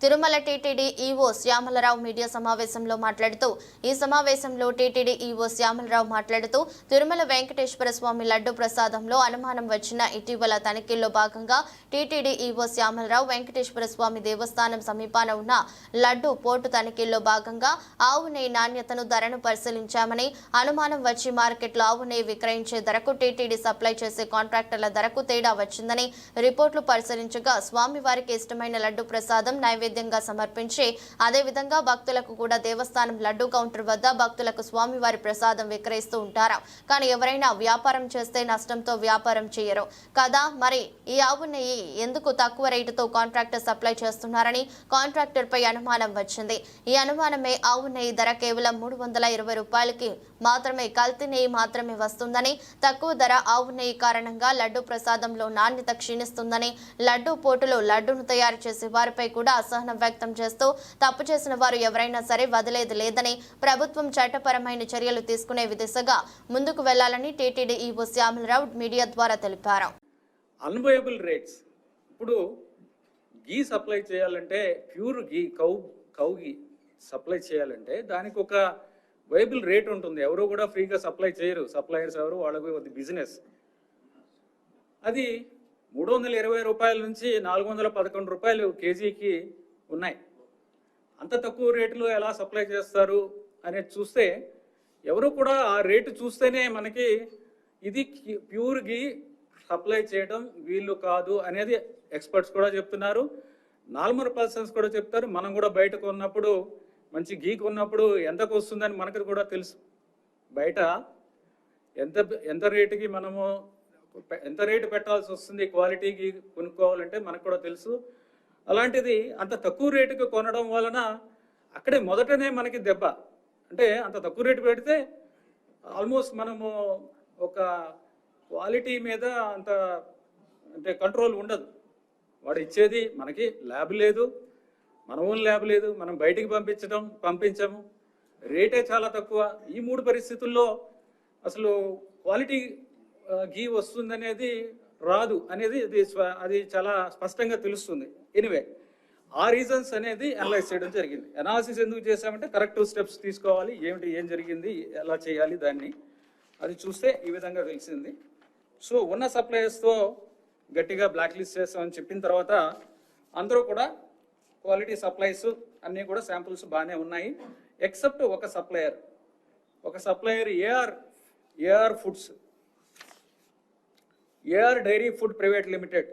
Tirumala TTD EO Shyamala Rao media సమావేశంలో మాట్లాడుతూ ఈ సమావేశంలో టీటీడీ ఈవో శ్యామలరావు మాట్లాడుతూ తిరుమల వెంకటేశ్వర స్వామి లడ్డు ప్రసాదంలో అనుమానం వచ్చిన ఇటీవల తనిఖీల్లో భాగంగా టీటీడీ ఈవో శ్యామలరావు వెంకటేశ్వర స్వామి దేవస్థానం సమీపాన ఉన్న లడ్డు పోర్టు తనిఖీల్లో భాగంగా ఆవు నెయ్యి నాణ్యతను ధరను పరిశీలించామని అనుమానం వచ్చి మార్కెట్లో ఆవు నెయ్యి విక్రయించే ధరకు టీటీడీ సప్లై చేసే కాంట్రాక్టర్ల ధరకు తేడా వచ్చిందని రిపోర్టులు పరిశీలించగా స్వామివారికి ఇష్టమైన లడ్డు ప్రసాదం నైవేద్యంగా సమర్పించి అదేవిధంగా భక్తులకు కూడా దేవస్థానం లడ్డు కౌంటర్ వద్ద భక్తులకు స్వామివారి ప్రసాదం విక్రయిస్తూ ఉంటారు. కానీ ఎవరైనా వ్యాపారం చేస్తే నష్టంతో వ్యాపారం చేయరు. కదా? మరి ఈ ఆవు నెయ్యి ఎందుకు తక్కువ రేటుతో కాంట్రాక్టర్ సప్లై చేస్తున్నారని కాంట్రాక్టర్ పై అనుమానం వచ్చింది. ఈ అనుమానమే ఆవు నెయ్యి ధర కేవలం మూడు వందల ఇరవై రూపాయలకి మాత్రమే కల్తీ నెయ్యి మాత్రమే వస్తుందని తక్కువ ధర ఆవు నెయ్యి కారణంగా లడ్డు ప్రసాదంలో నాణ్యత క్షీణిస్తుందని లడ్డు పోటులో లడ్డును తయారు చేసే వారిపై కూడా అసహనం వ్యక్తం చేస్తూ తప్పు చేసిన వారు ఎవరైనా సరే వదిలేది లేదని ప్రభుత్వం చట్టపరమైన చర్యలు తీసుకునే దిశగా ముందుకు వెళ్ళాలని టీటీడీ ఈవో శ్యామలరావు మీడియా ద్వారా తెలిపారు. అన్వయబుల్ రేట్స్ ఇప్పుడు గీ సప్లై చేయాలంటే pure ghee cow cow ghee supply చేయాలంటే దానికి ఒక వైబుల్ రేట్ ఉంటుంది. ఎవరు కూడా ఫ్రీగా సప్లై చేయరు. సప్లయర్స్ ఎవరు వాళ్ళకు అది బిజినెస్ అది మూడు వందల ఇరవై రూపాయల నుంచి నాలుగు వందల పదకొండు రూపాయలు కేజీకి ఉన్నాయి. అంత తక్కువ రేటులో ఎలా సప్లై చేస్తారు అనేది చూస్తే ఎవరు కూడా ఆ రేటు చూస్తేనే మనకి ఇది ప్యూర్ గీ సప్లై చేయడం వీళ్ళు కాదు అనేది ఎక్స్పర్ట్స్ కూడా చెప్తున్నారు. నార్మల్ పర్సన్స్ కూడా చెప్తారు. మనం కూడా బయట కొన్నప్పుడు మంచి గీ కొన్నప్పుడు ఎంతకు వస్తుందని మనకు కూడా తెలుసు. బయట ఎంత ఎంత రేటుకి మనము ఎంత రేటు పెట్టాల్సి వస్తుంది క్వాలిటీకి కొనుక్కోవాలంటే మనకు కూడా తెలుసు. అలాంటిది అంత తక్కువ రేటుకి కొనడం వలన అక్కడే మొదటనే మనకి దెబ్బ. అంటే అంత తక్కువ రేటు పెడితే ఆల్మోస్ట్ మనము ఒక క్వాలిటీ మీద అంత అంటే కంట్రోల్ ఉండదు. వాడు ఇచ్చేది మనకి ల్యాబ్ లేదు మన ఓన్ ల్యాబ్ లేదు మనం బయటికి పంపించడం పంపించము. రేటే చాలా తక్కువ. ఈ మూడు పరిస్థితుల్లో అసలు క్వాలిటీ గీ వస్తుందనేది రాదు అనేది అది అది చాలా స్పష్టంగా తెలుస్తుంది. ఎనివే ఆ రీజన్స్ అనేది అనలైజ్ చేయడం జరిగింది. అనాలిసిస్ ఎందుకు చేశామంటే కరెక్టివ్ స్టెప్స్ తీసుకోవాలి ఏమిటి ఏం జరిగింది ఎలా చేయాలి దాన్ని అది చూస్తే ఈ విధంగా తెలిసింది. సో ఉన్న సప్లయర్స్తో గట్టిగా బ్లాక్ లిస్ట్ చేస్తామని చెప్పిన తర్వాత అందరూ కూడా క్వాలిటీ సప్లైస్ అన్నీ కూడా శాంపుల్స్ బాగానే ఉన్నాయి. ఎక్సెప్ట్ ఒక సప్లయర్ ఒక supplier AR AR foods Air Dairy Food Private Limited.